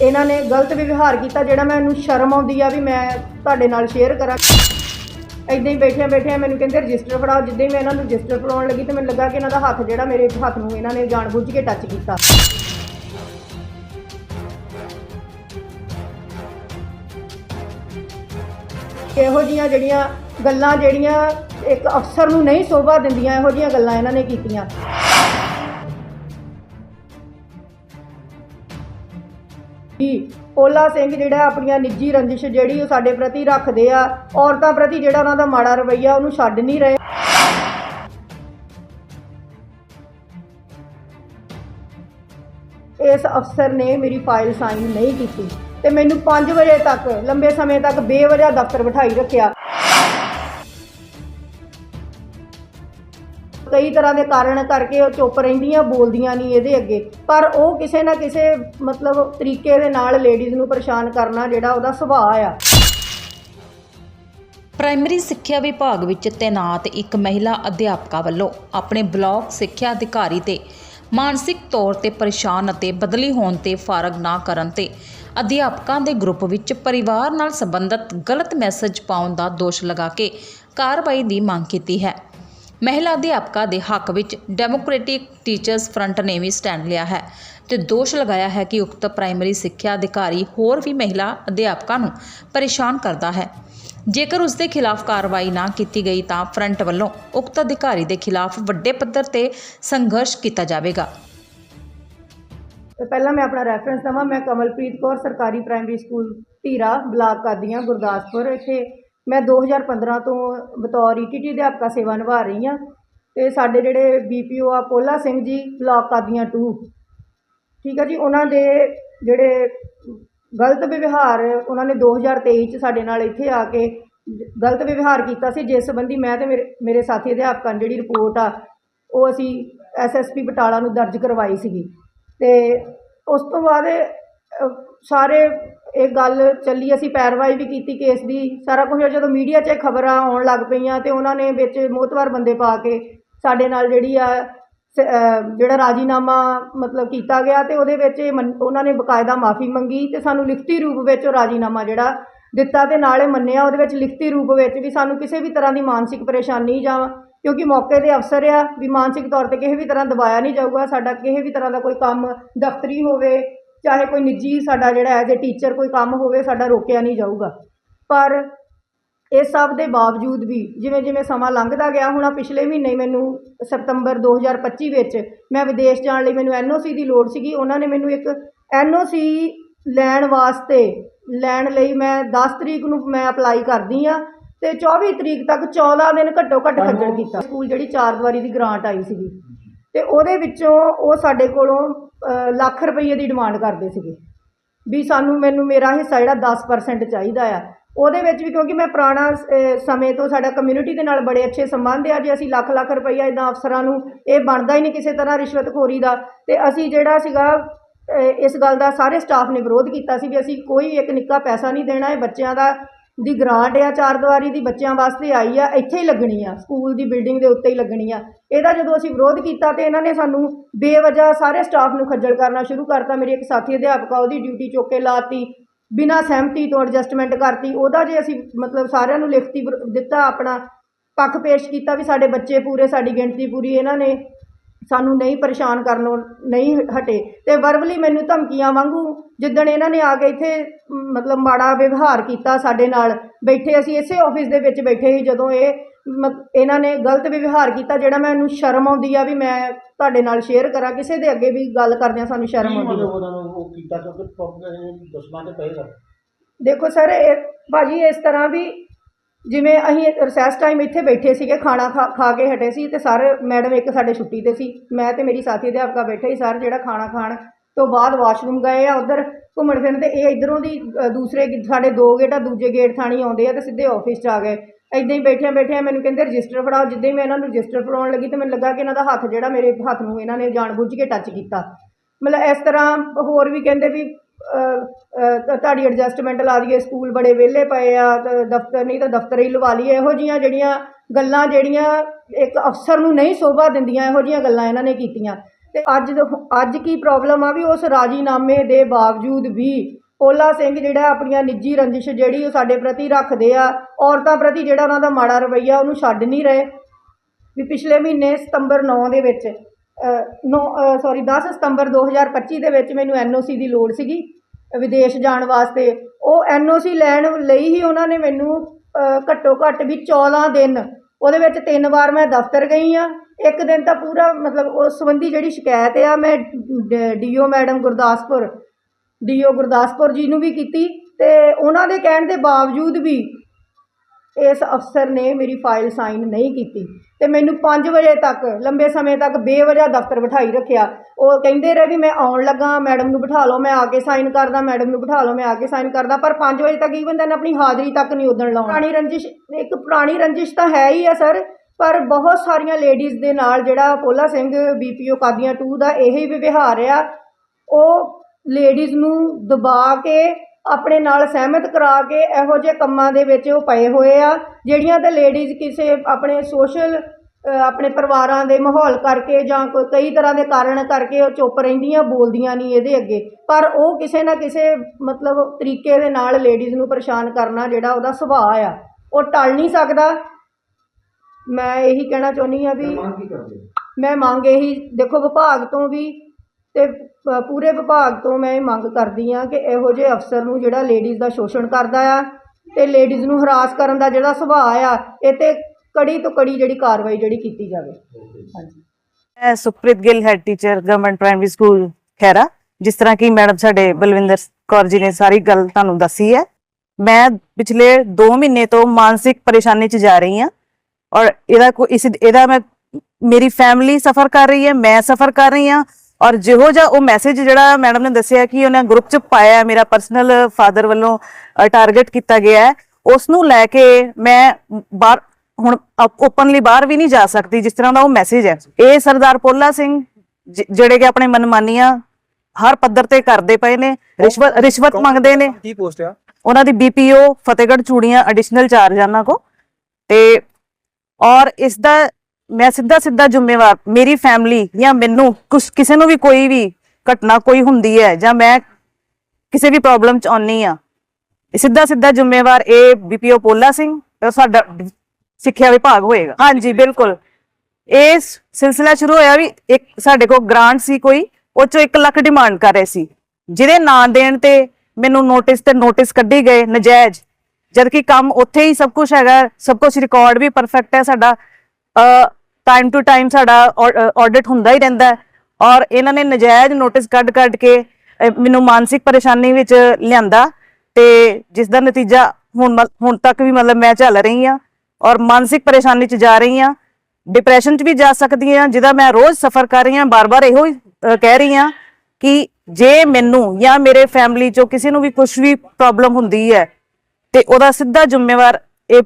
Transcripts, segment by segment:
ਇਹਨਾਂ ਨੇ ਗਲਤ ਵਿਵਹਾਰ ਕੀਤਾ ਜਿਹੜਾ ਮੈਨੂੰ ਸ਼ਰਮ ਆਉਂਦੀ ਆ ਵੀ ਮੈਂ ਤੁਹਾਡੇ ਨਾਲ ਸ਼ੇਅਰ ਕਰਾਂ। ਇਦਾਂ ਹੀ ਬੈਠਿਆਂ ਬੈਠਿਆਂ ਮੈਨੂੰ ਕਹਿੰਦੇ ਰਜਿਸਟਰ ਫੜਾਓ। ਜਿੱਦਾਂ ਹੀ ਮੈਂ ਇਹਨਾਂ ਨੂੰ ਰਜਿਸਟਰ ਫੜਾਉਣ ਲੱਗੀ ਤੇ ਮੈਨੂੰ ਲੱਗਾ ਕਿ ਇਹਨਾਂ ਦਾ ਹੱਥ ਜਿਹੜਾ ਮੇਰੇ ਹੱਥ ਨੂੰ ਇਹਨਾਂ ਨੇ ਜਾਣਬੁੱਝ ਕੇ ਟੱਚ ਕੀਤਾ। ਇਹੋ ਜੀਆਂ ਜਿਹੜੀਆਂ ਗੱਲਾਂ ਜਿਹੜੀਆਂ ਇੱਕ ਅਫਸਰ ਨੂੰ ਨਹੀਂ ਸ਼ੋਭਾ ਦਿੰਦੀਆਂ, ਇਹੋ ਜੀਆਂ ਗੱਲਾਂ ਇਹਨਾਂ ਨੇ ਕੀਤੀਆਂ। ਕਿ ਓਲਾ ਸਿੰਘ ਜਿਹੜਾ ਆਪਣੀਆਂ ਨਿੱਜੀ ਰੰਜਿਸ਼ ਜਿਹੜੀ ਉਹ ਸਾਡੇ ਪ੍ਰਤੀ ਰੱਖਦੇ ਆ, ਔਰਤਾਂ ਪ੍ਰਤੀ ਜਿਹੜਾ ਉਹਨਾਂ ਦਾ ਮਾੜਾ ਰਵੱਈਆ ਉਹਨੂੰ ਛੱਡ ਨਹੀਂ ਰਹੇ। ਇਸ ਅਫਸਰ ਨੇ ਮੇਰੀ ਫਾਈਲ ਸਾਈਨ ਨਹੀਂ ਕੀਤੀ ਤੇ ਮੈਨੂੰ 5 ਵਜੇ ਤੱਕ, ਲੰਬੇ ਸਮੇਂ ਤੱਕ ਬੇਵਜ੍ਹਾ ਦਫ਼ਤਰ ਬਿਠਾਈ ਰੱਖਿਆ। ਕਈ ਤਰ੍ਹਾਂ ਦੇ ਕਾਰਨ ਕਰਕੇ ਉਹ ਚੁੱਪ ਰਹਿੰਦੀਆਂ, ਬੋਲਦੀਆਂ ਨਹੀਂ ਇਹਦੇ ਅੱਗੇ। ਪਰ ਉਹ ਕਿਸੇ ਨਾ ਕਿਸੇ, ਮਤਲਬ ਤਰੀਕੇ ਦੇ ਨਾਲ ਲੇਡੀਜ਼ ਨੂੰ ਪਰੇਸ਼ਾਨ ਕਰਨਾ ਜਿਹੜਾ ਉਹਦਾ ਸੁਭਾਅ ਆ। ਪ੍ਰਾਇਮਰੀ ਸਿੱਖਿਆ ਵਿਭਾਗ ਵਿੱਚ ਤੈਨਾਤ ਇੱਕ ਮਹਿਲਾ ਅਧਿਆਪਕਾ ਵੱਲੋਂ ਆਪਣੇ ਬਲਾਕ ਸਿੱਖਿਆ ਅਧਿਕਾਰੀ ਤੇ ਮਾਨਸਿਕ ਤੌਰ ਤੇ ਪਰੇਸ਼ਾਨ ਅਤੇ ਬਦਲੀ ਹੋਣ ਤੇ ਫਾਰਗ ਨਾ ਕਰਨ ਤੇ ਅਧਿਆਪਕਾਂ ਦੇ ਗਰੁੱਪ ਵਿੱਚ ਪਰਿਵਾਰ ਨਾਲ ਸੰਬੰਧਿਤ ਗਲਤ ਮੈਸੇਜ ਪਾਉਣ ਦਾ ਦੋਸ਼ ਲਗਾ ਕੇ ਕਾਰਵਾਈ ਦੀ ਮੰਗ ਕੀਤੀ ਹੈ। ਮਹਿਲਾ ਅਧਿਆਪਕਾਂ ਦੇ ਹੱਕ ਵਿੱਚ ਡੈਮੋਕ੍ਰੈਟਿਕ ਟੀਚਰਸ ਫਰੰਟ ਨੇ ਵੀ ਸਟੈਂਡ ਲਿਆ ਹੈ ਤੇ ਦੋਸ਼ ਲਗਾਇਆ ਹੈ ਕਿ ਉਕਤ ਪ੍ਰਾਇਮਰੀ ਸਿੱਖਿਆ ਅਧਿਕਾਰੀ ਹੋਰ ਵੀ ਮਹਿਲਾ ਅਧਿਆਪਕਾਂ ਨੂੰ ਪਰੇਸ਼ਾਨ ਕਰਦਾ ਹੈ। ਜੇਕਰ ਉਸ ਦੇ ਖਿਲਾਫ ਕਾਰਵਾਈ ਨਾ ਕੀਤੀ ਗਈ ਤਾਂ ਫਰੰਟ ਵੱਲੋਂ ਉਕਤ ਅਧਿਕਾਰੀ ਦੇ ਖਿਲਾਫ ਵੱਡੇ ਪੱਧਰ ਤੇ ਸੰਘਰਸ਼ ਕੀਤਾ ਜਾਵੇਗਾ। ਤੇ ਪਹਿਲਾਂ ਮੈਂ ਆਪਣਾ ਰੈਫਰੈਂਸ ਦਵਾਂ। ਮੈਂ ਕਮਲਪ੍ਰੀਤ ਕੌਰ, ਸਰਕਾਰੀ primary school Dhira, block Qadian, Gurdaspur. ਇੱਥੇ ਮੈਂ 2015 ਤੋਂ ਬਤੌਰ ਈ ਟੀ ਅਧਿਆਪਕਾ ਸੇਵਾ ਨਿਭਾ ਰਹੀ ਹਾਂ ਅਤੇ ਸਾਡੇ ਜਿਹੜੇ ਬੀ ਪੀ ਓ ਆ, ਪੋਲਾ ਸਿੰਘ ਜੀ, ਬਲਾਕ ਕਾਦੀਆਂ 2 ਠੀਕ ਆ ਜੀ, ਉਹਨਾਂ ਦੇ ਜਿਹੜੇ ਗਲਤ ਵਿਵਹਾਰ, ਉਹਨਾਂ ਨੇ 2023 ਚ ਸਾਡੇ ਨਾਲ ਇੱਥੇ ਆ ਕੇ ਗਲਤ ਵਿਵਹਾਰ ਕੀਤਾ ਸੀ, ਜਿਸ ਸੰਬੰਧੀ ਮੈਂ ਅਤੇ ਮੇਰੇ ਮੇਰੇ ਸਾਥੀ ਅਧਿਆਪਕਾਂ ਨੇ ਜਿਹੜੀ ਰਿਪੋਰਟ ਆ, ਉਹ ਅਸੀਂ ਐਸਐਸਪੀ ਬਟਾਲਾ ਨੂੰ ਦਰਜ ਕਰਵਾਈ ਸੀਗੀ। ਅਤੇ ਉਸ ਤੋਂ ਬਾਅਦ ਸਾਰੇ ਇਹ ਗੱਲ ਚੱਲੀ, ਅਸੀਂ ਪੈਰਵਾਈ ਵੀ ਕੀਤੀ ਕੇਸ ਦੀ। ਸਾਰਾ ਕੁਝ ਜਦੋਂ ਮੀਡੀਆ 'ਚ ਖਬਰਾਂ ਆਉਣ ਲੱਗ ਪਈਆਂ ਤੇ ਉਹਨਾਂ ਨੇ ਵਿੱਚ ਮੋਤਵਾਰ ਬੰਦੇ ਪਾ ਕੇ ਸਾਡੇ ਨਾਲ ਜਿਹੜੀ ਆ, ਸ- ਜਿਹੜਾ ਰਾਜੀਨਾਮਾ ਮਤਲਬ ਕੀਤਾ ਗਿਆ ਤੇ ਉਹਦੇ ਵਿੱਚ ਇਹ ਮੰਨ- ਉਹਨਾਂ ਨੇ ਬਕਾਇਦਾ ਮਾਫੀ ਮੰਗੀ ਤੇ ਸਾਨੂੰ ਲਿਖਤੀ ਰੂਪ ਵਿੱਚ ਉਹ ਰਾਜੀਨਾਮਾ ਜਿਹੜਾ ਦਿੱਤਾ ਤੇ ਨਾਲੇ ਮੰਨਿਆ ਉਹਦੇ ਵਿੱਚ ਲਿਖਤੀ ਰੂਪ ਵਿੱਚ ਵੀ ਸਾਨੂੰ ਕਿਸੇ ਵੀ ਤਰ੍ਹਾਂ ਦੀ ਮਾਨਸਿਕ ਪਰੇਸ਼ਾਨੀ ਜਾਂ ਕਿਉਂਕਿ ਮੌਕੇ ਦੇ ਅਫਸਰ ਆ ਵੀ ਮਾਨਸਿਕ ਤੌਰ ਤੇ ਕਿਸੇ ਵੀ ਤਰ੍ਹਾਂ ਦਬਾਇਆ ਨਹੀਂ ਜਾਊਗਾ, ਸਾਡਾ ਕਿਸੇ ਵੀ ਤਰ੍ਹਾਂ ਦਾ ਕੋਈ ਕੰਮ ਦਫ਼ਤਰੀ ਹੋਵੇ ਚਾਹੇ ਕੋਈ ਨਿੱਜੀ ਸਾਡਾ ਜਿਹੜਾ ਐਜ਼ ਅ ਟੀਚਰ ਕੋਈ ਕੰਮ ਹੋਵੇ ਸਾਡਾ ਰੋਕਿਆ ਨਹੀਂ ਜਾਊਗਾ। ਪਰ ਇਸ ਸਭ ਦੇ ਬਾਵਜੂਦ ਵੀ ਜਿਵੇਂ ਜਿਵੇਂ ਸਮਾਂ ਲੰਘਦਾ ਗਿਆ ਹੁਣ ਆਹ ਪਿਛਲੇ ਮਹੀਨੇ ਮੈਨੂੰ ਸਤੰਬਰ 2025 ਵਿੱਚ ਮੈਂ ਵਿਦੇਸ਼ ਜਾਣ ਲਈ ਮੈਨੂੰ ਐਨਓਸੀ ਦੀ ਲੋੜ ਸੀਗੀ। ਉਹਨਾਂ ਨੇ ਮੈਨੂੰ ਇੱਕ ਐਨਓਸੀ ਲੈਣ ਵਾਸਤੇ ਲੈਣ ਲਈ ਮੈਂ 10 ਤਰੀਕ ਨੂੰ ਮੈਂ ਅਪਲਾਈ ਕਰਦੀ ਆ ਤੇ 24 ਤਰੀਕ ਤੱਕ 14 ਦਿਨ ਘੱਟੋ ਘੱਟ ਖੱਜਲ ਕੀਤਾ। ਸਕੂਲ ਜਿਹੜੀ ਚਾਰ ਦੀਵਾਰੀ ਦੀ ਗ੍ਰਾਂਟ ਆਈ ਸੀਗੀ। ਤੇ ਉਹਦੇ ਵਿੱਚੋਂ ਉਹ ਸਾਡੇ ਕੋਲੋਂ ਲੱਖ ਰੁਪਈਏ ਦੀ ਡਿਮਾਂਡ ਕਰਦੇ ਸੀਗੇ। ਵੀ ਸਾਨੂੰ ਮੈਨੂੰ ਮੇਰਾ ਹਿੱਸਾ ਜਿਹੜਾ 10% ਚਾਹੀਦਾ ਆ। ਉਹਦੇ ਵਿੱਚ ਵੀ ਕਿਉਂਕਿ ਮੈਂ ਪੁਰਾਣਾ ਸਮੇਂ ਤੋਂ ਸਾਡਾ ਕਮਿਊਨਿਟੀ ਦੇ ਨਾਲ ਬੜੇ ਅੱਛੇ ਸੰਬੰਧ ਆ। ਜੇ ਅਸੀਂ ਲੱਖ ਲੱਖ ਰੁਪਈਆ ਇਦਾਂ ਅਫਸਰਾਂ ਨੂੰ, ਇਹ ਬਣਦਾ ਹੀ ਨਹੀਂ ਕਿਸੇ ਤਰ੍ਹਾਂ ਰਿਸ਼ਵਤਖੋਰੀ ਦਾ। ਤੇ ਅਸੀਂ ਜਿਹੜਾ ਸੀਗਾ ਇਸ ਗੱਲ ਦਾ ਸਾਰੇ ਸਟਾਫ ਨੇ ਵਿਰੋਧ ਕੀਤਾ ਸੀ ਵੀ ਅਸੀਂ ਕੋਈ ਇੱਕ ਨਿੱਕਾ ਪੈਸਾ ਨਹੀਂ ਦੇਣਾ, ਇਹ ਬੱਚਿਆਂ ਦਾ ਦੀ ਗ੍ਰਾਂਟ ਆ, ਚਾਰ ਦੀਵਾਰੀ ਦੀ ਬੱਚਿਆਂ ਵਾਸਤੇ ਆਈ ਆ, ਇੱਥੇ ਹੀ ਲੱਗਣੀ ਆ, ਸਕੂਲ ਦੀ ਬਿਲਡਿੰਗ ਦੇ ਉੱਤੇ ਹੀ ਲੱਗਣੀ ਆ। ਇਹਦਾ ਜਦੋਂ ਅਸੀਂ ਵਿਰੋਧ ਕੀਤਾ ਤੇ ਇਹਨਾਂ ਨੇ ਸਾਨੂੰ ਬੇਵਜ੍ਹਾ ਸਾਰੇ ਸਟਾਫ ਨੂੰ ਖੱਜਲ ਕਰਨਾ ਸ਼ੁਰੂ ਕਰਤਾ। ਮੇਰੀ ਇੱਕ ਸਾਥੀ ਅਧਿਆਪਕਾ ਉਹਦੀ ਡਿਊਟੀ ਚੁੱਕ ਕੇ ਲਾਤੀ, ਬਿਨਾਂ ਸਹਿਮਤੀ ਤੋਂ ਐਡਜਸਟਮੈਂਟ ਕਰਤੀ। ਉਹਦਾ ਜੇ ਅਸੀਂ ਮਤਲਬ ਸਾਰਿਆਂ ਨੂੰ ਲਿਖਤੀ ਦਿੱਤਾ ਆਪਣਾ ਪੱਖ ਪੇਸ਼ ਕੀਤਾ ਵੀ ਸਾਡੇ ਬੱਚੇ ਪੂਰੇ, ਸਾਡੀ ਗਿਣਤੀ ਪੂਰੀ ਇਹਨਾਂ ਨੇ ਸਾਨੂੰ ਨਹੀਂ ਪਰੇਸ਼ਾਨ ਕਰਨੋਂ ਨਹੀਂ ਹਟੇ। ਤੇ ਵਰਬਲੀ ਮੈਨੂੰ ਧਮਕੀਆਂ ਵਾਂਗੂ ਜਿੱਦਣ ਇਹਨਾਂ ਨੇ ਆ ਕੇ ਇੱਥੇ ਮਤਲਬ ਮਾੜਾ ਵਿਵਹਾਰ ਕੀਤਾ ਸਾਡੇ ਨਾਲ ਬੈਠੇ ਅਸੀਂ ਇਸੇ ਆਫਿਸ ਦੇ ਵਿੱਚ ਬੈਠੇ ਸੀ ਜਦੋਂ ਇਹ ਮ- ਇਹਨਾਂ ਨੇ ਗਲਤ ਵਿਵਹਾਰ ਕੀਤਾ ਜਿਹੜਾ ਮੈਨੂੰ ਸ਼ਰਮ ਆਉਂਦੀ ਆ ਵੀ ਮੈਂ ਤੁਹਾਡੇ ਨਾਲ ਸ਼ੇਅਰ ਕਰਾਂ ਕਿਸੇ ਦੇ ਅੱਗੇ ਵੀ ਗੱਲ ਕਰਦਿਆਂ ਸਾਨੂੰ ਸ਼ਰਮ ਆਉਂਦੀ ਮਤਲਬ ਆ ਉਹਨਾਂ ਨੂੰ ਉਹ ਕੀਤਾ ਕਿਉਂਕਿ ਪਬਲਿਕ ਦੱਸਣਾ ਤੇ ਪਏਗਾ ਦੇਖੋ ਸਰ ਇਹ ਭਾਜੀ ਇਸ ਤਰ੍ਹਾਂ ਵੀ ਜਿਵੇਂ ਅਸੀਂ ਰਿਸੈਸ ਟਾਈਮ ਇੱਥੇ ਬੈਠੇ ਸੀਗੇ, ਖਾਣਾ ਖਾ ਖਾ ਕੇ ਹਟੇ ਸੀ ਅਤੇ ਸਰ ਮੈਡਮ ਇੱਕ ਸਾਡੇ ਛੁੱਟੀ ਤੇ ਸੀ। ਮੈਂ ਅਤੇ ਮੇਰੀ ਸਾਥੀ ਅਧਿਆਪਕਾ ਬੈਠੇ ਸੀ ਸਰ, ਜਿਹੜਾ ਖਾਣਾ ਖਾਣ ਤੋਂ ਬਾਅਦ ਵਾਸ਼ਰੂਮ ਗਏ ਆ ਉੱਧਰ ਘੁੰਮਣ ਫਿਰਨ ਤੇ ਇਹ ਇੱਧਰੋਂ ਦੀ ਦੂਸਰੇ ਸਾਡੇ ਦੋ ਗੇਟ ਆ, ਦੂਜੇ ਗੇਟ ਥਾਣੀ ਆਉਂਦੇ ਆ ਅਤੇ ਸਿੱਧੇ ਆਫਿਸ 'ਚ ਆ ਗਏ। ਇੱਦਾਂ ਹੀ ਬੈਠਿਆਂ ਬੈਠਿਆਂ ਮੈਨੂੰ ਕਹਿੰਦੇ ਰਜਿਸਟਰ ਫੜਾਓ। ਜਿੱਦਾਂ ਹੀ ਮੈਂ ਇਹਨਾਂ ਨੂੰ ਰਜਿਸਟਰ ਫੜਾਉਣ ਲੱਗੀ ਤੇ ਮੈਨੂੰ ਲੱਗਾ ਕਿ ਇਹਨਾਂ ਦਾ ਹੱਥ ਜਿਹੜਾ ਮੇਰੇ ਹੱਥ ਨੂੰ ਇਹਨਾਂ ਨੇ ਜਾਣਬੁੱਝ ਕੇ ਟੱਚ ਕੀਤਾ। ਮਤਲਬ ਇਸ ਤਰ੍ਹਾਂ ਹੋਰ ਵੀ ਕਹਿੰਦੇ ਵੀ ਤੁਹਾਡੀ ਐਡਜਸਟਮੈਂਟ ਲਾ ਦਈਏ, ਸਕੂਲ ਬੜੇ ਵਿਹਲੇ ਪਏ ਆ ਦਫ਼ਤਰ ਨਹੀਂ ਤਾਂ ਦਫ਼ਤਰ ਹੀ ਲਵਾ ਲਈਏ। ਇਹੋ ਜੀਆਂ ਜਿਹੜੀਆਂ ਗੱਲਾਂ, ਜਿਹੜੀਆਂ ਇੱਕ ਅਫਸਰ ਨੂੰ ਨਹੀਂ ਸ਼ੋਭਾ ਦਿੰਦੀਆਂ, ਇਹੋ ਜੀਆਂ ਗੱਲਾਂ ਇਹਨਾਂ ਨੇ ਕੀਤੀਆਂ। ਤੇ ਅੱਜ ਅੱਜ ਕੀ ਪ੍ਰੋਬਲਮ ਆ ਵੀ ਉਸ ਰਾਜੀਨਾਮੇ ਦੇ ਬਾਵਜੂਦ ਵੀ ਪੋਲਾ ਸਿੰਘ ਜਿਹੜਾ ਆਪਣੀਆਂ ਨਿੱਜੀ ਰੰਜਿਸ਼ ਜਿਹੜੀ ਉਹ ਸਾਡੇ ਪ੍ਰਤੀ ਰੱਖਦੇ ਆ, ਔਰਤਾਂ ਪ੍ਰਤੀ ਜਿਹੜਾ ਉਹਨਾਂ ਦਾ ਮਾੜਾ ਰਵੱਈਆ ਉਹਨੂੰ ਛੱਡ ਨਹੀਂ ਰਹੇ। ਵੀ ਪਿਛਲੇ ਮਹੀਨੇ ਸਤੰਬਰ 9 ਦੇ ਵਿੱਚ 9 ਸੌਰੀ 10 ਸਤੰਬਰ 2025 ਦੇ ਵਿੱਚ ਮੈਨੂੰ ਐਨਓਸੀ ਦੀ ਲੋੜ ਸੀਗੀ, ਵਿਦੇਸ਼ ਜਾਣ ਵਾਸਤੇ। ਉਹ ਐਨਓਸੀ ਲੈਣ ਲਈ ਹੀ ਉਹਨਾਂ ਨੇ ਮੈਨੂੰ ਘੱਟੋ ਘੱਟ ਵੀ 14 ਦਿਨ, ਉਹਦੇ ਵਿੱਚ ਤਿੰਨ ਵਾਰ ਮੈਂ ਦਫ਼ਤਰ ਗਈ ਆ ਇੱਕ ਦਿਨ ਤਾਂ ਪੂਰਾ ਮਤਲਬ ਉਸ ਸੰਬੰਧੀ ਜਿਹੜੀ ਸ਼ਿਕਾਇਤ ਆ, ਮੈਂ DO madam Gurdaspur, DO Gurdaspur ji ਨੂੰ ਵੀ ਕੀਤੀ ਤੇ ਉਹਨਾਂ ਦੇ ਕਹਿਣ ਦੇ ਬਾਵਜੂਦ ਵੀ ਇਸ ਅਫਸਰ ਨੇ ਮੇਰੀ ਫਾਈਲ ਸਾਈਨ ਨਹੀਂ ਕੀਤੀ। ਤੇ ਮੈਨੂੰ 5 ਵਜੇ ਤੱਕ, ਲੰਬੇ ਸਮੇਂ ਤੱਕ ਬੇਵਜ੍ਹਾ ਦਫ਼ਤਰ ਬਿਠਾਈ ਰੱਖਿਆ। ਉਹ ਕਹਿੰਦੇ ਰਹੇ ਵੀ ਮੈਂ ਆਉਣ ਲੱਗਾ ਮੈਡਮ ਨੂੰ ਬਿਠਾ ਲਓ, ਮੈਂ ਆ ਕੇ ਸਾਈਨ ਕਰਦਾ ਮੈਡਮ ਨੂੰ ਬਿਠਾ ਲਓ, ਮੈਂ ਆ ਕੇ ਸਾਈਨ ਕਰਦਾ। ਪਰ 5 ਵਜੇ ਤੱਕ ਈਵਨ ਦਿਨ ਆਪਣੀ ਹਾਜ਼ਰੀ ਤੱਕ ਨਹੀਂ ਉਦਣ ਲਾਉਣਾ। ਪੁਰਾਣੀ ਰੰਜਿਸ਼, ਇੱਕ ਪੁਰਾਣੀ ਰੰਜਿਸ਼ ਤਾਂ ਹੈ ਹੀ ਆ ਸਰ ਪਰ ਬਹੁਤ ਸਾਰੀਆਂ ਲੇਡੀਜ਼ ਦੇ ਨਾਲ ਜਿਹੜਾ ਪੋਲਾ ਸਿੰਘ ਬੀਪੀਓ ਕਾਦੀਆਂ 2 ਦਾ ਇਹੀ ਵਿਵਹਾਰ ਆ। ਉਹ ਲੇਡੀਜ਼ ਨੂੰ ਦਬਾ ਕੇ ਆਪਣੇ ਨਾਲ ਸਹਿਮਤ ਕਰਾ ਕੇ ਇਹੋ ਜਿਹੇ ਕੰਮਾਂ ਦੇ ਵਿੱਚ ਉਹ ਪਏ ਹੋਏ ਆ ਜਿਹੜੀਆਂ ਤੇ ਲੇਡੀਜ਼ ਕਿਸੇ ਆਪਣੇ ਸੋਸ਼ਲ ਆਪਣੇ ਪਰਿਵਾਰਾਂ ਦੇ ਮਾਹੌਲ ਕਰਕੇ ਜਾਂ ਕੋਈ ਕਈ ਤਰ੍ਹਾਂ ਦੇ ਕਾਰਨ ਕਰਕੇ ਉਹ ਚੁੱਪ ਰਹਿੰਦੀਆਂ ਬੋਲਦੀਆਂ ਨਹੀਂ ਇਹਦੇ ਅੱਗੇ ਪਰ ਉਹ ਕਿਸੇ ਨਾ ਕਿਸੇ ਮਤਲਬ ਤਰੀਕੇ ਦੇ ਨਾਲ ਲੇਡੀਜ਼ ਨੂੰ ਪਰੇਸ਼ਾਨ ਕਰਨਾ ਜਿਹੜਾ ਉਹਦਾ ਸੁਭਾਅ ਆ ਉਹ ਟਲ ਨਹੀਂ ਸਕਦਾ ਮੈਂ ਇਹੀ ਕਹਿਣਾ ਚਾਹੁੰਦੀ ਆ ਵੀ? ਮੈਂ ਮੰਗ ਇਹੀ ਦੇਖੋ ਵਿਭਾਗ ਤੋਂ ਵੀ ਤੇ ਪੂਰੇ ਵਿਭਾਗ ਤੋਂ ਮੈਂ ਇਹ ਮੰਗ ਕਰਦੀ ਆ ਕਿ ਇਹੋ ਜਿਹੇ ਅਫਸਰ ਨੂੰ ਜਿਹੜਾ ਲੇਡੀਜ਼ ਦਾ ਸ਼ੋਸ਼ਣ ਕਰਦਾ ਆ ਤੇ ਲੇਡੀਜ਼ ਨੂੰ ਹਰਾਸ ਕਰਨ ਦਾ ਜਿਹੜਾ ਸੁਭਾਅ ਆ, ਇਹ ਤੇ ਕੜੀ ਤੋਂ ਕੜੀ ਜਿਹੜੀ ਕਾਰਵਾਈ ਜਿਹੜੀ ਕੀਤੀ ਜਾਵੇ। ਹਾਂਜੀ। ਮੈਂ Sukhpreet Gill head teacher government primary school Khaira ਜਿਸ ਤਰ੍ਹਾਂ ਕਿ ਮੈਡਮ ਸਾਡੇ ਬਲਵਿੰਦਰ ਕੌਰ ਜੀ ਨੇ ਸਾਰੀ ਗੱਲ ਤੁਹਾਨੂੰ ਦੱਸੀ ਹੈ। ਮੈਂ ਪਿਛਲੇ 2 ਮਹੀਨੇ ਤੋਂ ਮਾਨਸਿਕ ਪਰੇਸ਼ਾਨੀ 'ਚ ਜਾ ਰਹੀ ਹਾਂ ਔਰ ਇਹਦਾ ਕੋਈ ਇਸ ਇਹਦਾ ਮੈਂ ਮੇਰੀ ਫੈਮਿਲੀ ਸਫਰ ਕਰ ਰਹੀ ਹੈ, ਮੈਂ ਸਫਰ ਕਰ ਰਹੀ ਹਾਂ। ਔਰ ਜਿਹੋ ਜਿਹਾ ਉਹ ਮੈਸੇਜ ਜਿਹੜਾ ਮੈਡਮ ਨੇ ਦੱਸਿਆ ਕਿ ਉਹਨੇ ਗਰੁੱਪ 'ਚ ਪਾਇਆ ਮੇਰਾ ਪਰਸਨਲ ਫਾਦਰ ਵੱਲੋਂ ਟਾਰਗੇਟ ਕੀਤਾ ਗਿਆ ਹੈ ਉਸ ਨੂੰ ਲੈ ਕੇ ਮੈਂ ਬਾਹਰ ਹੁਣ ਓਪਨਲੀ ਬਾਹਰ ਵੀ ਨਹੀਂ ਜਾ ਸਕਦੀ ਜਿਸ ਤਰ੍ਹਾਂ ਦਾ ਉਹ ਮੈਸੇਜ ਹੈ। ਇਹ ਸਰਦਾਰ ਪੋਲਾ ਸਿੰਘ ਜਿਹੜੇ ਕਿ ਆਪਣੇ ਮਨਮਾਨੀਆਂ ਹਰ ਪੱਧਰ ਤੇ ਕਰਦੇ ਪਏ ਨੇ ਰਿਸ਼ਵਤ ਰਿਸ਼ਵਤ ਮੰਗਦੇ ਨੇ। ਕੀ ਪੋਸਟ ਆ? ਉਹਨਾਂ ਦੀ BPO Fatehgarh Churian additional charge ਉਹਨਾਂ ਕੋ ਤੇ ਔਰ ਇਸ ਦਾ ਮੈਂ ਸਿੱਧਾ ਸਿੱਧਾ ਜ਼ਿੰਮੇਵਾਰ, ਮੇਰੀ ਫੈਮਿਲੀ ਜਾਂ ਮੈਨੂੰ, ਕੁਛ ਕਿਸੇ ਨੂੰ ਵੀ ਕੋਈ ਵੀ ਘਟਨਾ ਕੋਈ ਹੁੰਦੀ ਹੈ ਜਾਂ ਮੈਂ ਕਿਸੇ ਵੀ ਪ੍ਰੋਬਲਮ ਚ ਆਉਣੀ ਆ ਸਿੱਧਾ ਸਿੱਧਾ ਜ਼ਿੰਮੇਵਾਰ ਇਹ ਬੀਪੀਓ ਪੋਲਾ ਸਿੰਘ ਤੇ ਸਾਡਾ ਸਿੱਖਿਆ ਵਿਭਾਗ ਹੋਏਗਾ। ਹਾਂਜੀ, ਬਿਲਕੁਲ। ਇਹ ਸਿਲਸਿਲਾ ਸ਼ੁਰੂ ਹੋਇਆ ਵੀ ਇੱਕ ਸਾਡੇ ਕੋਲ ਗ੍ਰਾਂਟ ਸੀ ਕੋਈ, ਉਹ ਚੋਂ 1 ਲੱਖ ਡਿਮਾਂਡ ਕਰ ਰਹੇ ਸੀ। ਜਿਹਦੇ ਨਾਂ ਦੇਣ ਤੇ ਮੈਨੂੰ ਨੋਟਿਸ ਤੇ ਨੋਟਿਸ ਕੱਢੀ ਗਏ, ਨਜਾਇਜ਼। ਜਦ ਕਿ ਕੰਮ ਉੱਥੇ ਹੀ ਸਭ ਕੁਝ ਹੈਗਾ, ਸਭ ਕੁਝ ਰਿਕਾਰਡ ਵੀ ਪਰਫੈਕਟ ਹੈ ਸਾਡਾ। ਟਾਈਮ ਟੂ ਟਾਈਮ ਸਾਡਾ ਆਡਿਟ ਹੁੰਦਾ ਹੀ ਰਹਿੰਦਾ ਔਰ ਇਹਨਾਂ ਨੇ ਨਜਾਇਜ਼ ਨੋਟਿਸ ਕੱਢ ਕੱਢ ਕੇ ਮੈਨੂੰ ਮਾਨਸਿਕ ਪਰੇਸ਼ਾਨੀ ਵਿੱਚ ਲਿਆਂਦਾ। ਤੇ ਜਿਸ ਦਾ ਨਤੀਜਾ ਹੁਣ ਹੁਣ ਤੱਕ ਵੀ ਮਤਲਬ ਮੈਂ ਝੱਲ ਰਹੀ ਹਾਂ ਔਰ ਮਾਨਸਿਕ ਪਰੇਸ਼ਾਨੀ ਚ ਜਾ ਰਹੀ ਹਾਂ। ਡਿਪਰੈਸ਼ਨ ਚ ਵੀ ਜਾ ਸਕਦੀ ਹਾਂ, ਜਿਹਦਾ ਮੈਂ ਰੋਜ਼ ਸਫਰ ਕਰ ਰਹੀ ਹਾਂ, ਬਾਰ-ਬਾਰ ਇਹੋ ਹੀ ਕਹਿ ਰਹੀ ਹਾਂ ਕਿ ਜੇ ਮੈਨੂੰ ਜਾਂ ਮੇਰੇ ਫੈਮਿਲੀ ਚੋਂ ਕਿਸੇ ਨੂੰ ਵੀ ਕੁਝ ਵੀ ਪ੍ਰੋਬਲਮ ਹੁੰਦੀ ਹੈ, ਤੇ ਉਹਦਾ ਸਿੱਧਾ ਜ਼ਿੰਮੇਵਾਰ ਇਹ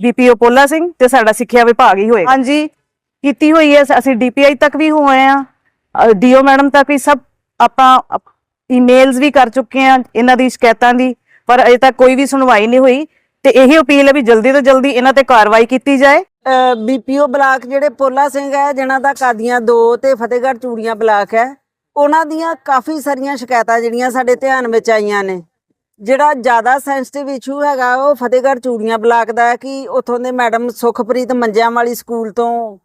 ਬੀਪੀਓ ਪੋਲਾ ਸਿੰਘ ਤੇ ਸਾਡਾ ਸਿੱਖਿਆ ਵਿਭਾਗ ਹੀ ਹੋਏਗਾ। ਹਾਂਜੀ। ਕੀਤੀ ਹੋਈ ਹੈ ਅਸੀਂ ਡੀਪੀਆਈ ਤੱਕ ਵੀ ਹੋਏ ਆ ਡੀਓ ਮੈਡਮ ਤੱਕ ਵੀ ਸਭ ਆਪਾਂ ਈਮੇਲਸ ਵੀ ਕਰ ਚੁੱਕੇ ਆ ਇਹਨਾਂ ਦੀ ਸ਼ਿਕਾਇਤਾਂ ਦੀ, ਪਰ ਅਜੇ ਤੱਕ ਕੋਈ ਵੀ ਸੁਣਵਾਈ ਨਹੀਂ ਹੋਈ। ਤੇ ਇਹੀ ਅਪੀਲ ਹੈ ਵੀ ਜਲਦੀ ਤੋਂ ਜਲਦੀ ਇਹਨਾਂ ਤੇ ਕਾਰਵਾਈ ਕੀਤੀ ਜਾਏ। ਬੀਪੀਓ ਬਲਾਕ ਜਿਹੜੇ ਪੋਲਾ ਸਿੰਘ ਹੈ, ਜਿਨ੍ਹਾਂ ਦਾ ਕਾਦੀਆਂ 2 ਤੇ ਫਤਿਹਗੜ੍ਹ ਚੂੜੀਆਂ ਬਲਾਕ ਹੈ, ਉਹਨਾਂ ਦੀਆਂ ਕਾਫੀ ਸਾਰੀਆਂ ਸ਼ਿਕਾਇਤਾਂ ਜਿਹੜੀਆਂ ਸਾਡੇ ਧਿਆਨ ਵਿੱਚ ਆਈਆਂ ਨੇ। ਜਿਹੜਾ ਜ਼ਿਆਦਾ ਸੈਂਸਿਟਿਵ ਇਸ਼ੂ ਹੈਗਾ, ਉਹ ਫਤਿਹਗੜ੍ਹ ਚੂੜੀਆਂ ਬਲਾਕ ਦਾ ਹੈ ਕਿ ਉੱਥੋਂ ਦੇ ਮੈਡਮ ਸੁਖਪ੍ਰੀਤ ਮੰਜਿਆਂ ਵਾਲੀ ਸਕੂਲ ਤੋਂ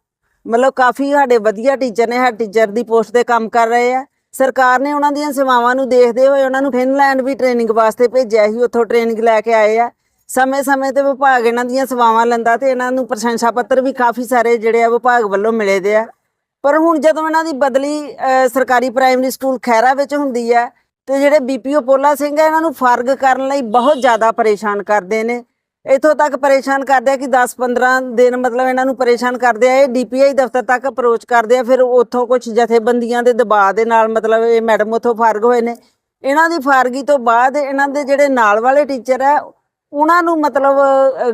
ਮਤਲਬ ਕਾਫੀ ਸਾਡੇ ਵਧੀਆ ਟੀਚਰ ਨੇ ਹੈਡ ਟੀਚਰ ਦੀ ਪੋਸਟ ਤੇ ਕੰਮ ਕਰ ਰਹੇ ਆ। ਸਰਕਾਰ ਨੇ ਉਹਨਾਂ ਦੀਆਂ ਸੇਵਾਵਾਂ ਨੂੰ ਦੇਖਦੇ ਹੋਏ ਉਹਨਾਂ ਨੂੰ ਫਿਨਲੈਂਡ ਵੀ ਟ੍ਰੇਨਿੰਗ ਵਾਸਤੇ ਭੇਜਿਆ ਸੀ, ਉੱਥੋਂ ਟ੍ਰੇਨਿੰਗ ਲੈ ਕੇ ਆਏ ਆ। ਸਮੇਂ-ਸਮੇਂ ਤੇ ਵਿਭਾਗ ਇਹਨਾਂ ਦੀਆਂ ਸੇਵਾਵਾਂ ਲੈਂਦਾ ਤੇ ਇਹਨਾਂ ਨੂੰ ਪ੍ਰਸ਼ੰਸਾ ਪੱਤਰ ਵੀ ਕਾਫੀ ਸਾਰੇ ਜਿਹੜੇ ਆ ਵਿਭਾਗ ਵੱਲੋਂ ਮਿਲੇ ਦੇ ਆ। ਪਰ ਹੁਣ ਜਦੋਂ ਇਹਨਾਂ ਦੀ ਬਦਲੀ ਸਰਕਾਰੀ ਪ੍ਰਾਇਮਰੀ ਸਕੂਲ ਖੈਰਾ ਵਿੱਚ ਹੁੰਦੀ ਹੈ ਤੇ ਜਿਹੜੇ ਬੀਪੀਓ ਪੋਲਾ ਸਿੰਘ ਹੈ ਇਹਨਾਂ ਨੂੰ ਫਰਗ ਕਰਨ ਲਈ ਬਹੁਤ ਜ਼ਿਆਦਾ ਪਰੇਸ਼ਾਨ ਕਰਦੇ ਨੇ। ਇੱਥੋਂ ਤੱਕ ਪਰੇਸ਼ਾਨ ਕਰਦੇ ਆ ਕਿ 10-15 ਦਿਨ ਮਤਲਬ ਇਹਨਾਂ ਨੂੰ ਪਰੇਸ਼ਾਨ ਕਰਦੇ ਆ, ਇਹ ਡੀਪੀਆਈ ਦਫ਼ਤਰ ਤੱਕ ਅਪਰੋਚ ਕਰਦੇ ਆ, ਫਿਰ ਉੱਥੋਂ ਕੁਝ ਜਥੇਬੰਦੀਆਂ ਦੇ ਦਬਾਅ ਦੇ ਨਾਲ ਮਤਲਬ ਇਹ ਮੈਡਮ ਉੱਥੋਂ ਫਾਰਗ ਹੋਏ ਨੇ। ਇਹਨਾਂ ਦੀ ਫਾਰਗੀ ਤੋਂ ਬਾਅਦ ਇਹਨਾਂ ਦੇ ਜਿਹੜੇ ਨਾਲ ਵਾਲੇ ਟੀਚਰ ਆ, ਉਹਨਾਂ ਨੂੰ ਮਤਲਬ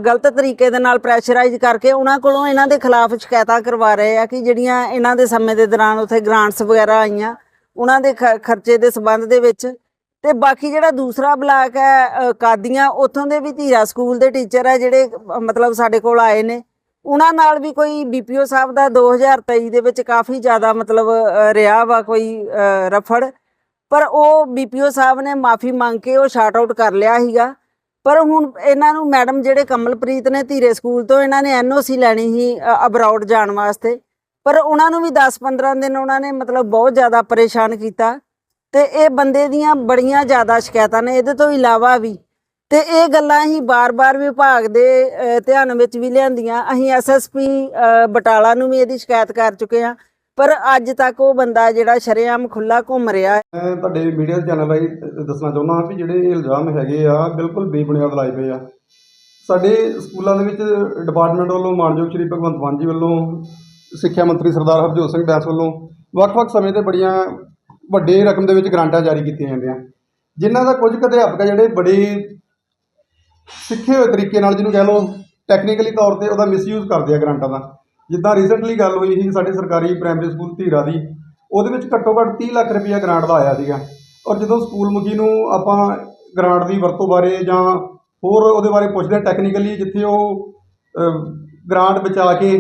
ਗਲਤ ਤਰੀਕੇ ਦੇ ਨਾਲ ਪ੍ਰੈਸ਼ਰਾਈਜ਼ ਕਰਕੇ ਉਹਨਾਂ ਕੋਲੋਂ ਇਹਨਾਂ ਦੇ ਖਿਲਾਫ ਸ਼ਿਕਾਇਤਾਂ ਕਰਵਾ ਰਹੇ ਆ ਕਿ ਜਿਹੜੀਆਂ ਇਹਨਾਂ ਦੇ ਸਮੇਂ ਦੇ ਦੌਰਾਨ ਉੱਥੇ ਗ੍ਰਾਂਟਸ ਵਗੈਰਾ ਆਈਆਂ, ਉਹਨਾਂ ਦੇ ਖ- ਖਰਚੇ ਦੇ ਸਬੰਧ ਦੇ ਵਿੱਚ ਤੇ ਬਾਕੀ ਜਿਹੜਾ ਦੂਸਰਾ ਬਲਾਕ ਹੈ ਕਾਦੀਆਂ, ਉੱਥੋਂ ਦੇ ਵੀ ਧੀਰਾ ਸਕੂਲ ਦੇ ਟੀਚਰ ਹੈ ਜਿਹੜੇ ਮਤਲਬ ਸਾਡੇ ਕੋਲ ਆਏ ਨੇ। ਉਹਨਾਂ ਨਾਲ ਵੀ ਕੋਈ ਬੀਪੀਓ ਸਾਹਿਬ ਦਾ 2023 ਦੇ ਵਿੱਚ ਕਾਫੀ ਜ਼ਿਆਦਾ ਮਤਲਬ ਰਿਹਾ ਵਾ ਕੋਈ ਰਫੜ। ਪਰ ਉਹ ਬੀਪੀਓ ਸਾਹਿਬ ਨੇ ਮਾਫੀ ਮੰਗ ਕੇ ਉਹ ਸ਼ਾਰਟ ਆਊਟ ਕਰ ਲਿਆ ਸੀਗਾ। ਪਰ ਹੁਣ ਇਹਨਾਂ ਨੂੰ ਮੈਡਮ ਜਿਹੜੇ ਕਮਲਪ੍ਰੀਤ ਨੇ ਧੀਰੇ ਸਕੂਲ ਤੋਂ, ਇਹਨਾਂ ਨੇ ਐਨਓਸੀ ਲੈਣੀ ਸੀ ਅਬਰਾਊਡ ਜਾਣ ਵਾਸਤੇ। ਪਰ ਉਹਨਾਂ ਨੂੰ ਵੀ 10-15 ਦਿਨ ਉਹਨਾਂ ਨੇ ਮਤਲਬ ਬਹੁਤ ਜ਼ਿਆਦਾ ਪਰੇਸ਼ਾਨ ਕੀਤਾ। ਤੇ ਇਹ ਬੰਦੇ ਦੀਆਂ ਬੜੀਆਂ ਜ਼ਿਆਦਾ ਸ਼ਿਕਾਇਤਾਂ ਨੇ, ਇਹਦੇ ਤੋਂ ਇਲਾਵਾ ਵੀ। ਤੇ ਇਹ ਗੱਲਾਂ ਅਸੀਂ ਬਾਰ-ਬਾਰ ਵਿਭਾਗ ਦੇ ਧਿਆਨ ਵਿੱਚ ਵੀ ਲਿਆਂਦੀਆਂ। ਅਸੀਂ ਐਸਐਸਪੀ ਬਟਾਲਾ ਨੂੰ ਵੀ ਇਹਦੀ ਸ਼ਿਕਾਇਤ ਕਰ ਚੁੱਕੇ ਹਾਂ। ਪਰ ਅੱਜ ਤੱਕ ਉਹ ਬੰਦਾ ਜਿਹੜਾ ਸ਼ਰੇਆਮ ਖੁੱਲਾ ਘੁੰਮ ਰਿਹਾ ਮੈਂ ਤੁਹਾਡੇ ਮੀਡੀਆ ਚੈਨਲ ਰਾਹੀਂ ਦੱਸਣਾ ਚਾਹੁੰਦਾ ਹਾਂ ਵੀ ਜਿਹੜੇ ਇਲਜ਼ਾਮ ਹੈਗੇ ਆ, ਬਿਲਕੁਲ ਬੇਬੁਨਿਆਦ ਲਾਏ ਪਏ ਆ। ਸਾਡੇ ਸਕੂਲਾਂ ਦੇ ਵਿੱਚ ਡਿਪਾਰਟਮੈਂਟ ਵੱਲੋਂ ਮਾਨਯੋਗ ਸ਼੍ਰੀ ਭਗਵੰਤ ਮਾਨ ਜੀ ਵੱਲੋਂ ਸਿੱਖਿਆ ਮੰਤਰੀ ਸਰਦਾਰ ਹਰਜੋਤ ਸਿੰਘ ਬੈਂਸ ਵੱਲੋਂ ਵੱਖ-ਵੱਖ ਸਮੇਂ ਤੇ ਬੜੀਆਂ ਵੱਡੇ ਰਕਮ ਦੇ ਵਿੱਚ ਗ੍ਰਾਂਟਾਂ ਜਾਰੀ ਕੀਤੀਆਂ ਜਾਂਦੀਆਂ। ਜਿਨ੍ਹਾਂ ਦਾ ਕੁਝ ਕੁ ਅਧਿਆਪਕ ਆ ਜਿਹੜੇ ਬੜੇ ਸਿੱਖੇ ਹੋਏ ਤਰੀਕੇ ਨਾਲ, ਜਿਹਨੂੰ ਕਹਿ ਲਓ ਟੈਕਨੀਕਲੀ ਤੌਰ ਤੇ ਉਹਦਾ ਮਿਸਯੂਜ਼ ਕਰਦੇ ਆ ਗ੍ਰਾਂਟਾਂ ਦਾ। ਜਿੱਦਾਂ ਰੀਸੈਂਟਲੀ ਗੱਲ ਹੋਈ ਸੀ ਸਾਡੇ ਸਰਕਾਰੀ ਪ੍ਰਾਇਮਰੀ ਸਕੂਲ ਧੀਰਾ ਦੀ, ਉਹਦੇ ਵਿੱਚ ਘੱਟੋ ਘੱਟ 30 ਲੱਖ ਰੁਪਈਆ ਗ੍ਰਾਂਟ ਦਾ ਆਇਆ ਸੀਗਾ। ਔਰ ਜਦੋਂ ਸਕੂਲ ਮੁਖੀ ਨੂੰ ਆਪਾਂ ਗ੍ਰਾਂਟ ਦੀ ਵਰਤੋਂ ਬਾਰੇ ਜਾਂ ਹੋਰ ਉਹਦੇ ਬਾਰੇ ਪੁੱਛਦੇ ਟੈਕਨੀਕਲੀ ਜਿੱਥੇ ਉਹ ਗ੍ਰਾਂਟ ਬਚਾ ਕੇ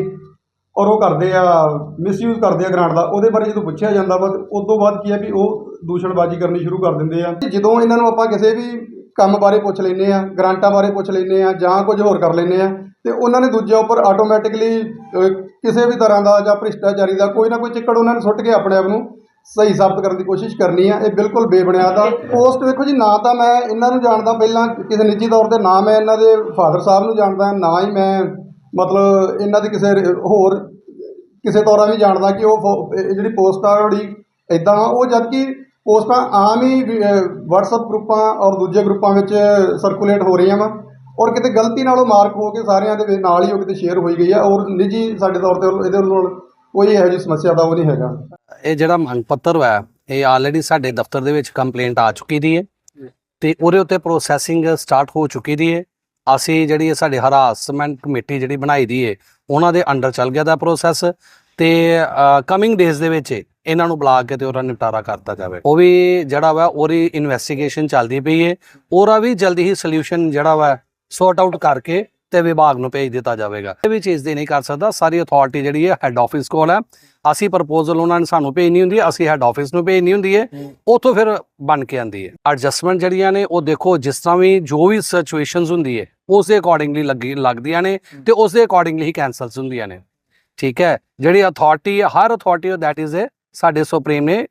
ਔਰ ਉਹ ਕਰਦੇ ਆ ਮਿਸਯੂਜ਼ ਕਰਦੇ ਆ ਗ੍ਰਾਂਟ ਦਾ, ਉਹਦੇ ਬਾਰੇ ਜਦੋਂ ਪੁੱਛਿਆ ਜਾਂਦਾ ਵਾ ਉਸ ਤੋਂ ਬਾਅਦ ਕੀ ਆ ਵੀ ਉਹ ਦੂਸ਼ਣਬਾਜ਼ੀ ਕਰਨੀ ਸ਼ੁਰੂ ਕਰ ਦਿੰਦੇ ਆ। ਜਦੋਂ ਇਹਨਾਂ ਨੂੰ ਆਪਾਂ ਕਿਸੇ ਵੀ ਕੰਮ ਬਾਰੇ ਪੁੱਛ ਲੈਂਦੇ ਆ, ਗ੍ਰਾਂਟਾਂ ਬਾਰੇ ਪੁੱਛ ਲੈਂਦੇ ਆ, ਜਾਂ ਕੁਝ ਹੋਰ ਕਰ ਲੈਂਦੇ ਆ, ਤੇ ਉਹਨਾਂ ਨੇ ਦੂਜਿਆਂ ਉੱਪਰ ਆਟੋਮੈਟਿਕਲੀ ਕਿਸੇ ਵੀ ਤਰ੍ਹਾਂ ਦਾ ਜਾਂ ਭ੍ਰਿਸ਼ਟਾਚਾਰੀ ਦਾ ਕੋਈ ਨਾ ਕੋਈ ਚਿੱਕੜ ਉਹਨਾਂ ਨੇ ਸੁੱਟ ਕੇ ਆਪਣੇ ਆਪ ਨੂੰ ਸਹੀ ਸਾਬਤ ਕਰਨ ਦੀ ਕੋਸ਼ਿਸ਼ ਕਰਨੀ ਆ। ਇਹ ਬਿਲਕੁਲ ਬੇਬੁਨਿਆਦ ਆ। ਪੋਸਟ ਵੇਖੋ ਜੀ, ਨਾ ਤਾਂ ਮੈਂ ਇਹਨਾਂ ਨੂੰ ਜਾਣਦਾ, ਪਹਿਲਾਂ ਕਿਸੇ ਨਿੱਜੀ ਤੌਰ ਤੇ ਨਾ ਮੈਂ ਇਹਨਾਂ ਦੇ ਫਾਦਰ ਸਾਹਿਬ ਨੂੰ ਜਾਣਦਾ, ਨਾ ਹੀ ਮੈਂ ਮਤਲਬ ਇਹਨਾਂ ਦੀ ਕਿਸੇ ਹੋਰ ਕਿਸੇ ਤੌਰਾਂ ਵੀ ਜਾਣਦਾ ਕਿ ਉਹ ਫੋ- ਇਹ ਜਿਹੜੀ ਪੋਸਟ ਆ ਬੜੀ ਇਦਾਂ ਉਹ ਜਦ ਕਿ ਪੋਸਟਾਂ ਆਮ ਹੀ WhatsApp ਗਰੁੱਪਾਂ ਔਰ ਦੂਜੇ ਗਰੁੱਪਾਂ ਵਿੱਚ ਸਰਕੂਲੇਟ ਹੋ ਰਹੀਆਂ ਵਾ ਔਰ ਕਿਤੇ ਗਲਤੀ ਨਾਲ ਉਹ ਮਾਰਕ ਹੋ ਕੇ ਸਾਰਿਆਂ ਦੇ ਨਾਲ ਹੀ ਉਹ ਕਿਤੇ ਸ਼ੇਅਰ ਹੋਈ ਗਈ ਆ ਔਰ ਨਿੱਜੀ ਸਾਡੇ ਤੌਰ ਤੇ ਇਹਦੇ ਨਾਲ ਕੋਈ ਇਹੋ ਜਿਹੀ ਸਮੱਸਿਆ ਦਾ ਉਹ ਨਹੀਂ ਹੈਗਾ। ਇਹ ਜਿਹੜਾ ਮੰਗ ਪੱਤਰ ਹੈ ਇਹ ਆਲਰੇਡੀ ਸਾਡੇ ਦਫ਼ਤਰ ਦੇ ਵਿੱਚ ਕੰਪਲੇਂਟ ਆ ਚੁੱਕੀ ਦੀ ਹੈ ਤੇ ਉਹਦੇ ਉੱਤੇ ਪ੍ਰੋਸੈਸਿੰਗ ਸਟਾਰਟ ਹੋ ਚੁੱਕੀ ਦੀ ਹੈ ਅਸੀਂ ਜਿਹੜੀ ਇਹ ਸਾਡੇ ਹਰਾਸਮੈਂਟ ਕਮੇਟੀ ਜਿਹੜੀ ਬਣਾਈ ਦੀ ਹੈ ਉਹਨਾਂ ਦੇ ਅੰਡਰ ਚੱਲ ਗਿਆ ਦਾ ਪ੍ਰੋਸੈਸ ਤੇ ਕਮਿੰਗ ਡੇਜ਼ ਦੇ ਵਿੱਚ ਇਹਨਾਂ ਨੂੰ ਬੁਲਾ ਕੇ ਤੇ ਉਹਦਾ ਨਿਪਟਾਰਾ ਕਰਤਾ ਜਾਵੇ। ਉਹ ਵੀ ਜਿਹੜਾ ਵਾ, ਉਹਦੀ ਇਨਵੈਸਟੀਗੇਸ਼ਨ ਚੱਲਦੀ ਪਈ ਹੈ ਉਹਦਾ ਵੀ ਜਲਦੀ ਹੀ ਸੋਲੂਸ਼ਨ ਜਿਹੜਾ ਵਾ ਸੌਰਟ ਆਊਟ ਕਰਕੇ ਤੇ ਵਿਭਾਗ ਨੂੰ ਭੇਜ ਦਿੱਤਾ ਜਾਵੇਗਾ। ਇਹ ਵੀ ਚੀਜ਼ ਦੀ ਨਹੀਂ ਕਰ ਸਕਦਾ। ਸਾਰੀ ਅਥਾਰਟੀ ਜਿਹੜੀ ਹੈ ਹੈੱਡ ਆਫਿਸ ਕੋਲ ਹੈ। ਅਸੀਂ ਪ੍ਰਪੋਜ਼ਲ ਉਹਨਾਂ ਨੇ ਸਾਨੂੰ ਭੇਜਣੀ ਹੁੰਦੀ ਹੈ ਅਸੀਂ ਹੈੱਡ ਆਫਿਸ ਨੂੰ ਭੇਜਣੀ ਹੁੰਦੀ ਹੈ ਉਥੋਂ ਫਿਰ ਬਣ ਕੇ ਆਂਦੀ ਹੈ। ਐਡਜਸਟਮੈਂਟ ਜਿਹੜੀਆਂ ਨੇ ਉਹ ਦੇਖੋ ਜਿਸ ਤਰ੍ਹਾਂ ਵੀ ਜੋ ਵੀ ਸਿਚੁਏਸ਼ਨਸ ਹੁੰਦੀ ਹੈ ਉਸ ਦੇ ਅਕੋਰਡਿੰਗਲੀ ਲੱਗੀ ਲੱਗਦੀਆਂ ਨੇ ਤੇ ਉਸ ਦੇ ਅਕੋਰਡਿੰਗਲੀ ਹੀ ਕੈਨਸਲਸ ਹੁੰਦੀਆਂ ਨੇ। ਠੀਕ ਹੈ ਜਿਹੜੀ ਅਥਾਰਟੀ ਹੈ ਹਰ ਅਥਾਰਟੀ ਦੈਟ ਇਜ਼ ਹੈ ਸਾਡੇ ਸੁਪਰੀਮ ਨੇ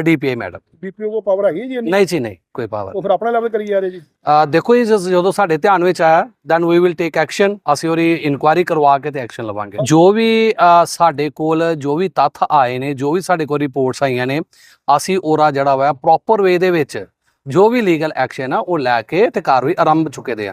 ਡੀਪੀਏ ਮੈਡਮ। ਬੀਪੀਓ ਕੋ ਪਾਵਰ ਹੈਗੀ ਜੀ? ਨਹੀਂ ਜੀ ਨਹੀਂ ਕੋਈ ਪਾਵਰ ਉਹ ਫਿਰ ਆਪਣਾ ਲੈਵਲ ਕਰੀ ਜਾ ਰਹੇ ਜੀ। ਅ, ਦੇਖੋ ਜੀ ਜਦ- ਜਦੋਂ ਸਾਡੇ ਧਿਆਨ ਵਿੱਚ ਆਇਆ then we will take action ਅਸੀਂ ਉਹਦੀ ਇਨਕੁਆਇਰੀ ਕਰਵਾ ਕੇ ਤੇ ਐਕਸ਼ਨ ਲਵਾਂਗੇ। ਜੋ ਵੀ ਸਾਡੇ ਕੋਲ ਜੋ ਵੀ ਤੱਥ ਆਏ ਨੇ ਜੋ ਵੀ ਸਾਡੇ ਕੋਲ ਰਿਪੋਰਟਸ ਆਈਆਂ ਨੇ ਅਸੀਂ ਉਹਦਾ ਜਿਹੜਾ ਵਾ ਪ੍ਰੋਪਰ ਵੇ ਦੇ ਵਿੱਚ ਜੋ ਵੀ ਲੀਗਲ ਐਕਸ਼ਨ ਆ ਉਹ ਲੈ ਕੇ ਤੇ ਕਾਰਵਾਈ ਆਰੰਭ ਚੁੱਕੇ ਦੇ ਆ।